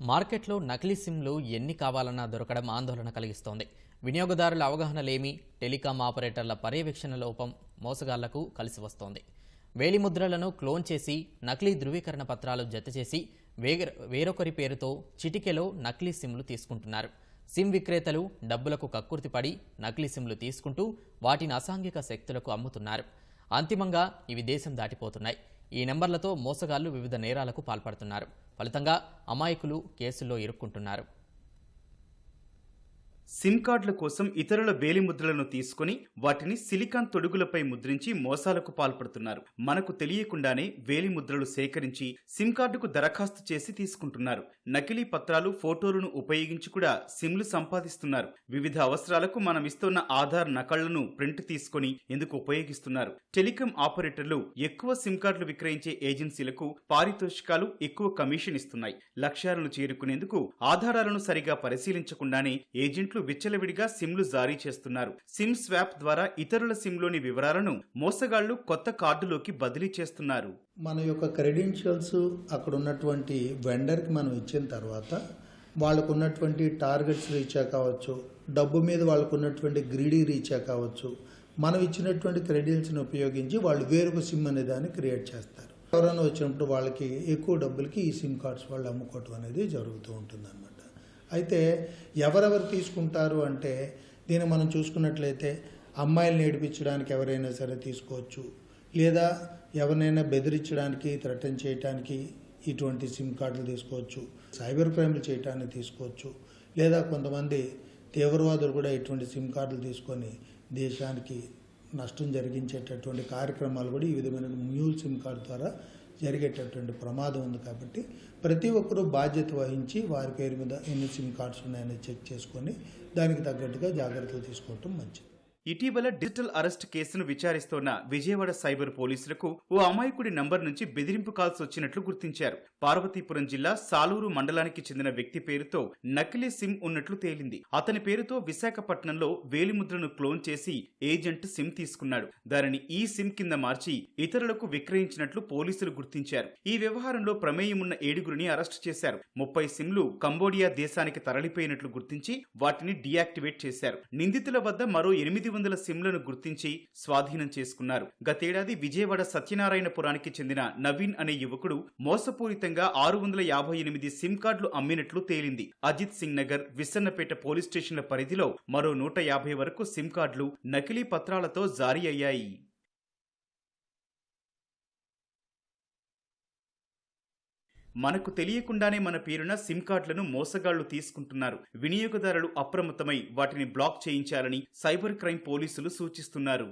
మార్కెట్లో నకిలీ సిమ్లు ఎన్ని కావాలన్నా దొరకడం ఆందోళన కలిగిస్తోంది. వినియోగదారుల అవగాహన లేమి టెలికాం ఆపరేటర్ల పర్యవేక్షణ లోపం మోసగాళ్ళకు కలిసి వస్తోంది. వేలిముద్రలను క్లోన్ చేసి నకిలీ ధృవీకరణ పత్రాలు జతచేసి వేగ వేరొకరి పేరుతో చిటికెలో నకిలీ సిమ్లు తీసుకుంటున్నారు. సిమ్ విక్రేతలు డబ్బులకు కక్కుర్తిపడి నకిలీ సిమ్లు తీసుకుంటూ వాటిని అసాంఘిక శక్తులకు అమ్ముతున్నారు. అంతిమంగా ఇవి దేశం దాటిపోతున్నాయి. ఈ నెంబర్లతో మోసగాళ్ళు వివిధ నేరాలకు పాల్పడుతున్నారు. ఫలితంగా అమాయకులు కేసుల్లో ఇరుక్కుంటున్నారు. సిమ్ కార్డుల కోసం ఇతరుల వేలి ముద్రలను తీసుకుని వాటిని సిలికాన్ తొడుగులపై ముద్రించి మోసాలకు పాల్పడుతున్నారు. మనకు తెలియకుండానే వేలి ముద్రలు సేకరించి సిమ్ కార్డుకు దరఖాస్తు చేసి తీసుకుంటున్నారు. నకిలీ పత్రాలు ఫోటోలను ఉపయోగించి కూడా సిమ్లు సంపాదిస్తున్నారు. వివిధ అవసరాలకు మనం ఇస్తున్న ఆధార్ నకళ్ళను ప్రింట్ తీసుకొని ఎందుకు ఉపయోగిస్తున్నారు? టెలికాం ఆపరేటర్లు ఎక్కువ సిమ్ కార్డులు విక్రయించే ఏజెన్సీలకు పారితోషికాలు ఎక్కువ కమిషన్ ఇస్తున్నాయి. లక్ష్యాలను చేరుకునేందుకు ఆధారాలను సరిగా పరిశీలించకుండానే ఏజెంట్లు విచ్చలవిడిగా సిమ్లు జారీ చేస్తున్నారు. సిమ్ స్వాప్ ద్వారా ఇతరుల సిమ్లోని వివరాలను మోసగాళ్ళు కొత్త కార్డులోకి బదిలీ చేస్తున్నారు. మన యొక్క క్రెడెన్షియల్స్ అక్కడ ఉన్నటువంటి వెండర్కి మనం ఇచ్చిన తర్వాత వాళ్ళకు ఉన్నటువంటి టార్గెట్స్ రీచ్ కావచ్చు డబ్బు మీద వాళ్ళకు ఉన్నటువంటి గ్రీడీ రీచ్ కావచ్చు మనం ఇచ్చినటువంటి క్రెడిట్స్ని ఉపయోగించి వాళ్ళు వేరొక సిమ్ అనే దాన్ని క్రియేట్ చేస్తారు. కరోనా వచ్చినప్పుడు వాళ్ళకి ఎక్కువ డబ్బులకి ఈ సిమ్ కార్డ్స్ వాళ్ళు అమ్ముకోవటం అనేది జరుగుతూ ఉంటుందన్నమాట. అయితే ఎవరెవరు తీసుకుంటారు అంటే దీన్ని మనం చూసుకున్నట్లయితే అమ్మాయిలు నేర్పించడానికి ఎవరైనా సరే తీసుకోవచ్చు. లేదా ఎవరినైనా బెదిరించడానికి థ్రెటన్ చేయడానికి ఇటువంటి సిమ్ కార్డులు తీసుకోవచ్చు. సైబర్ క్రైమ్లు చేయడానికి తీసుకోవచ్చు. లేదా కొంతమంది తీవ్రవాదులు కూడా ఇటువంటి సిమ్ కార్డులు తీసుకొని దేశానికి నష్టం జరిగించేటటువంటి కార్యక్రమాలు కూడా ఈ విధమైన న్యూ సిమ్ కార్డు ద్వారా జరిగేటటువంటి ప్రమాదం ఉంది కాబట్టి ప్రతి ఒక్కరూ బాధ్యత వహించి వారి పేరు మీద ఎన్ని సిమ్ కార్డ్స్ ఉన్నాయని చెక్ చేసుకొని దానికి తగ్గట్టుగా జాగ్రత్తలు తీసుకోవటం మంచిది. ఇటీవల డిజిటల్ అరెస్ట్ కేసును విచారిస్తోన్న విజయవాడ సైబర్ పోలీసులకు ఓ అమాయకుడి నంబర్ నుంచి బెదిరింపు కాల్స్ వచ్చినట్లు గుర్తించారు. పార్వతీపురం జిల్లా సాలూరు మండలానికి చెందిన వ్యక్తి పేరుతో నకిలీ సిమ్ ఉన్నట్లు తేలింది. అతని పేరుతో విశాఖపట్నంలో వేలిముద్రను క్లోన్ చేసి ఏజెంట్ సిమ్ తీసుకున్నాడు. దానిని ఈ సిమ్ కింద మార్చి ఇతరులకు విక్రయించినట్లు పోలీసులు గుర్తించారు. ఈ వ్యవహారంలో ప్రమేయం ఉన్న ఏడుగురిని అరెస్టు చేశారు. ముప్పై సిమ్లు కంబోడియా దేశానికి తరలిపోయినట్లు గుర్తించి వాటిని డియాక్టివేట్ చేశారు. నిందితుల వద్ద మరో ఎనిమిది వందల సిమ్లను గుర్తించి స్వాధీనం చేసుకున్నారు. గతేడాది విజయవాడ సత్యనారాయణపురానికి చెందిన నవీన్ అనే యువకుడు మోసపూరితంగా ఆరు వందల యాభై ఎనిమిది సిమ్ కార్డులు అమ్మినట్లు తేలింది. అజిత్ సింగ్ నగర్ విస్సన్నపేట పోలీస్ స్టేషన్ల పరిధిలో మరో నూట యాభై వరకు సిమ్ కార్డులు నకిలీ పత్రాలతో జారీ అయ్యాయి. మనకు తెలియకుండానే మన పేరున సిమ్ కార్డులను మోసగాళ్ళు తీసుకుంటున్నారు. వినియోగదారులు అప్రమత్తమై వాటిని బ్లాక్ చేయించాలని సైబర్ క్రైమ్ పోలీసులు సూచిస్తున్నారు.